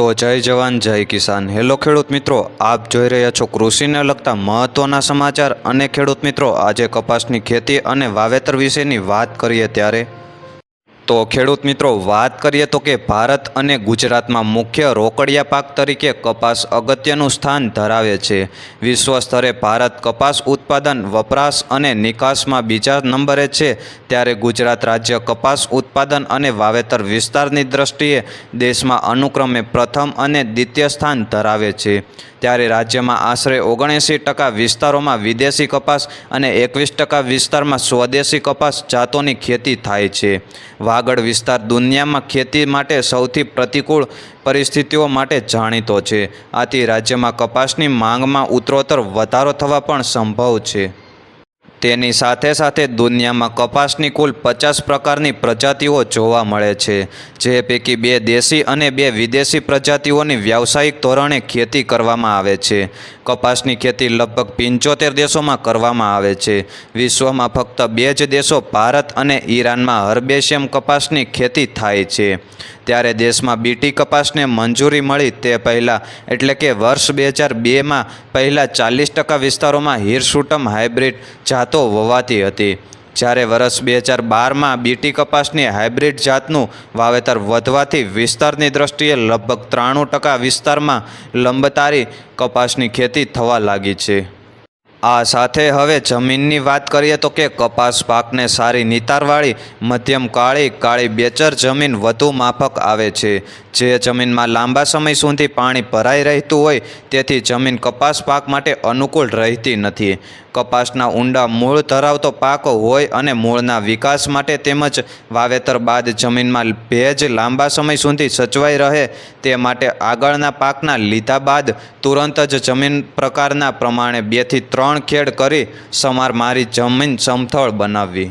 તો જય જવાન, જય કિસાન. હેલો ખેડૂત મિત્રો, આપ જોઈ રહ્યા છો કૃષિને લગતા મહત્ત્વના સમાચાર અને ખેડૂત મિત્રો, આજે કપાસની ખેતી અને વાવેતર વિશેની વાત કરીએ ત્યારે. તો ખેડૂત મિત્રો, વાત કરીએ તો કે ભારત અને ગુજરાતમાં મુખ્ય રોકડિયા પાક તરીકે કપાસ અગત્યનું સ્થાન ધરાવે છે. વિશ્વ સ્તરે ભારત કપાસ ઉત્પાદન વપરાશ અને નિકાસમાં બીજા નંબરે છે. ત્યારે ગુજરાત રાજ્ય કપાસ ઉત્પાદન અને વાવેતર વિસ્તારની દ્રષ્ટિએ દેશમાં અનુક્રમે પ્રથમ અને દ્વિતીય સ્થાન ધરાવે છે. ત્યારે રાજ્યમાં આશરે ઓગણએંસી ટકા વિસ્તારોમાં વિદેશી કપાસ અને એકવીસ ટકા વિસ્તારમાં સ્વદેશી કપાસ જાતોની ખેતી થાય છે. વાગડ વિસ્તાર દુનિયામાં ખેતી માટે સૌથી પ્રતિકૂળ પરિસ્થિતિઓ માટે જાણીતો છે. આથી રાજ્યમાં કપાસની માંગમાં ઉત્તરોત્તર વધારો થવા પણ સંભવ છે. તેની સાથે સાથે દુનિયામાં કપાસની કુલ પચાસ પ્રકારની પ્રજાતિઓ જોવા મળે છે, જે પૈકી બે દેશી અને બે વિદેશી પ્રજાતિઓની વ્યાવસાયિક ધોરણે ખેતી કરવામાં આવે છે. કપાસની ખેતી લગભગ પંચોતેર દેશોમાં કરવામાં આવે છે. વિશ્વમાં ફક્ત બે જ દેશો ભારત અને ઈરાનમાં હર્બેશિયમ કપાસની ખેતી થાય છે. ત્યારે દેશમાં બીટી કપાસને મંજૂરી મળી તે પહેલાં. એટલે કે વર્ષ બે હજાર બેમાં પહેલાં ચાલીસ ટકા વિસ્તારોમાં હિરસુટમ હાઇબ્રિડ જાતો વવાતી હતી. જ્યારે વર્ષ બે હજાર બારમાં બીટી કપાસની હાઇબ્રિડ જાતનું વાવેતર વધવાથી વિસ્તારની દ્રષ્ટિએ લગભગ ત્રાણું ટકા વિસ્તારમાં લંબતારી કપાસની ખેતી થવા લાગી છે. આ સાથે હવે જમીનની વાત કરીએ તો કે કપાસ પાકને સારી નિતારવાળી, મધ્યમ કાળી કાળી બેચર જમીન વધુ માફક આવે છે. જે જમીનમાં લાંબા સમય સુધી પાણી ભરાઈ રહેતું હોય, તેથી જમીન કપાસ પાક માટે અનુકૂળ રહેતી નથી. કપાસના ઊંડા મૂળ ધરાવતો પાક હોય અને મૂળના વિકાસ માટે તેમજ વાવેતર બાદ જમીનમાં ભેજ લાંબા સમય સુધી સચવાઈ રહે તે માટે આગળના પાકના લીધા બાદ તુરંત જ જમીન પ્રકારના પ્રમાણે બેથી ત્રણ ખેડ કરી સમાર મારી જમીન સમથળ બનાવવી.